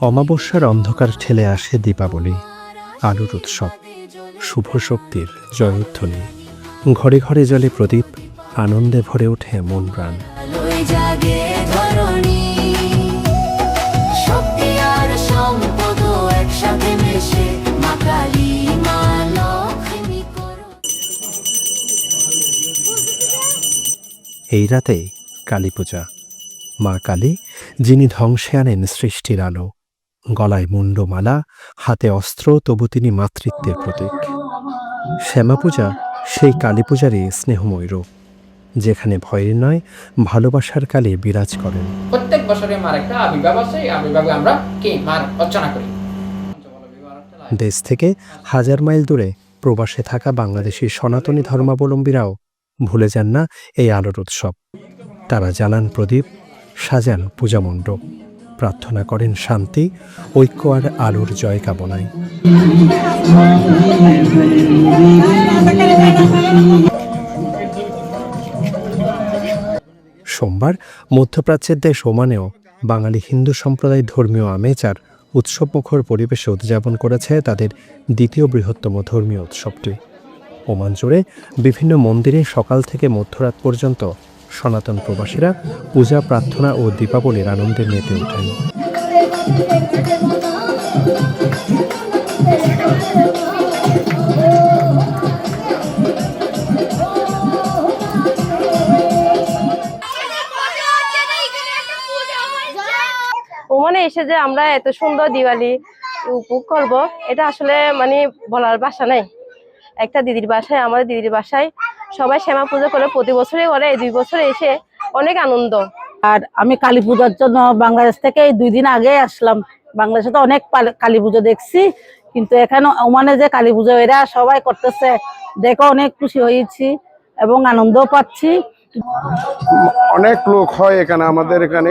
অমাবস্যার অন্ধকার ঠেলে আসে দীপাবলি আলোর উৎসব শুভ শক্তির জয়ধ্বনি ঘরে ঘরে জলে প্রদীপ আনন্দে ভরে ওঠে মন প্রাণ। এই রাতে কালী পূজা। মা কালী যিনি ধ্বংসে আনেন সৃষ্টির আলো। গলায় মুন্ডমালা হাতে অস্ত্র তবু তিনি মাতৃত্বের প্রতীক। শ্যামা পূজা সেই কালী পূজারই স্নেহময় রূপ যেখানে ভয়ের নয় ভালোবাসার কালে বিরাজ করেন। প্রত্যেক বছরে মার একটা আবির্ভাব আছে আবির্ভাবে আমরা কি? মার অর্চনা করি। দেশ থেকে হাজার মাইল দূরে প্রবাসে থাকা বাংলাদেশি সনাতনী ধর্মাবলম্বীরাও ভুলে যান না এই আলোর উৎসব। তারা জানান প্রদীপ সাজান পূজামণ্ডপ প্রার্থনা করেন শান্তি, ঐক্য আর আলোর জয় কামনায়। সোমবার মধ্যপ্রাচ্যের দেশ ওমানেও বাঙালি হিন্দু সম্প্রদায় ধর্মীয় আমেজ আর উৎসবমুখর পরিবেশে উদযাপন করেছে তাদের দ্বিতীয় বৃহত্তম ধর্মীয় উৎসবটি। ওমান জুড়ে বিভিন্ন মন্দিরে সকাল থেকে মধ্যরাত পর্যন্ত সনাতন প্রবাসীরা পূজা, প্রার্থনা ও দীপাবলির আনন্দে মেতে ওঠেন। ওমানে এসে যে আমরা এত সুন্দর দিওয়ালি উপভোগ করব, এটা আসলে মানে বলার বাসা নেই। একটা দিদির বাসায় আমাদের দিদির বাসায় সবাই শ্যামা পুজো করে প্রতি বছরই করে এই দুই বছরে এসে অনেক আনন্দ। আর আমি কালী পূজার জন্য বাংলাদেশ থেকে এই দুই দিন আগে আসলাম। বাংলাদেশে তো অনেক পাল- কালী পুজো দেখছি কিন্তু এখানে ওমানে যে কালী পুজো এরা সবাই করতেছে। দেখে অনেক খুশি হয়েছি এবং আনন্দ পাচ্ছি। অনেক লোক হয় এখানে আমাদের এখানে।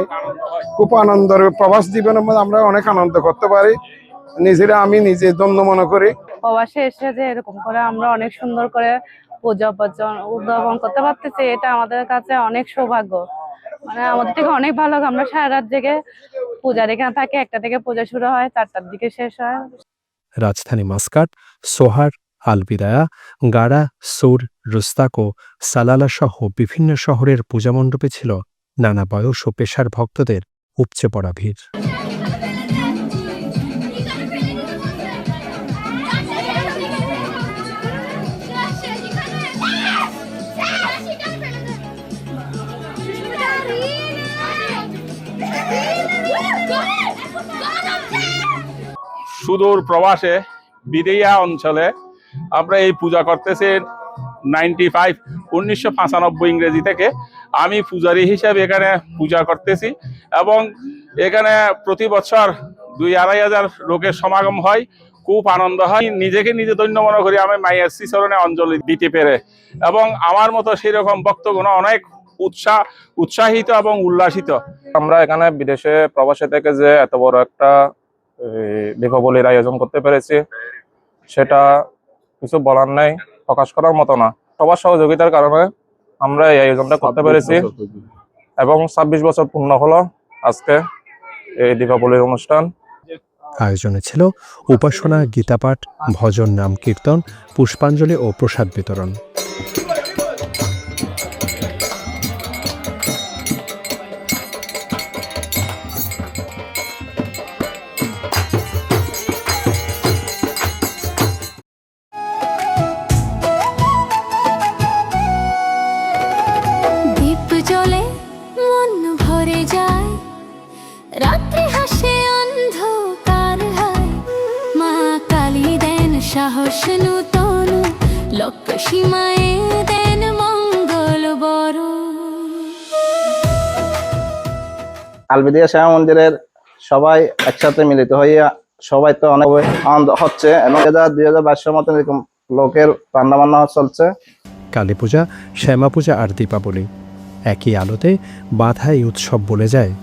খুব আনন্দের প্রবাস জীবনের মধ্যে আমরা অনেক আনন্দ করতে পারি। নিজেরা আমি নিজে ধন্য মনে করি। প্রবাসে এসে যে এরকম করে আমরা অনেক সুন্দর করে উদ্যাপন করতে পারতেছি, এটা আমাদের কাছে অনেক সৌভাগ্য। মানে আমাদের থেকে অনেক ভালো আমরা সারা রাত জেগে পূজার এখানে থাকি, একটা থেকে পূজা শুরু হয়, চারটার দিকে শেষ হয়। রাজধানী মাস্কাট, সোহার, আলবিদায়া, গাড়া, সুর, রুস্তাক সালালা সহ বিভিন্ন শহরের পূজামণ্ডপে ছিল নানা বয়স ও পেশার ভক্তদের উপচে পড়া ভিড়। সুদূর প্রবাসে বিদেয়া অঞ্চলে আমরা এই পূজা করতেছি নাইনটি ফাইভ উনিশশো পঁচানব্বই ইংরেজি থেকে। আমি পূজারী হিসেবে এখানে পূজা করতেছি এবং এখানে প্রতি বছর দুই আড়াই হাজার লোকের সমাগম হয়, খুব আনন্দ হয়। নিজেকে নিজে ধন্য মনে করি, আমি মায়ের শ্রীচরণে অঞ্জলি দিতে পেরে। এবং আমার মতো সেই রকম বক্তগণ অনেক উৎসাহ উৎসাহিত এবং উল্লাসিত। আমরা এখানে বিদেশে প্রবাসে থেকে যে এত বড় একটা দীপাবলির আয়োজন করতে পেরেছি। সেটা কিছু বলার নাই প্রকাশ করার মতো না। সবার সহযোগিতার কারণে আমরা এই আয়োজনটা করতে পেরেছি। এবং ছাব্বিশ বছর পূর্ণ হলো আজকে এই দীপাবলির অনুষ্ঠান। আয়োজনে ছিল উপাসনা গীতাপাঠ ভজন নাম কীর্তন পুষ্পাঞ্জলি ও প্রসাদ বিতরণ। ভরে যায়। রাত্রি হাসে অন্ধকার হয়। মা কালী দেন সাহস নূতন। লক্ষ্য সীমায় দেন মঙ্গল বড় আলবেদিয়া শ্যামা মন্দিরের সবাই একসাথে মিলিত হইয়া সবাই তো অনেক আনন্দ হচ্ছে এবং দুই হাজার দুই হাজার বাইশের মতন এরকম লোকের রান্না বান্না চলছে। কালী পূজা শ্যামা পূজা আর দীপাবলি। একই আলোতে বাধাই উৎসব বলে যায়।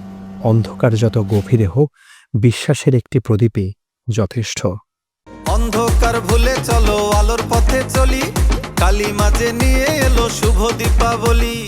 অন্ধকার যত গভীরে হোক, বিশ্বাসের একটি প্রদীপে যথেষ্ট। অন্ধকার ভুলে চলো, আলোর পথে চলি। কালী মাঝে নিয়ে এলো শুভ দীপাবলি।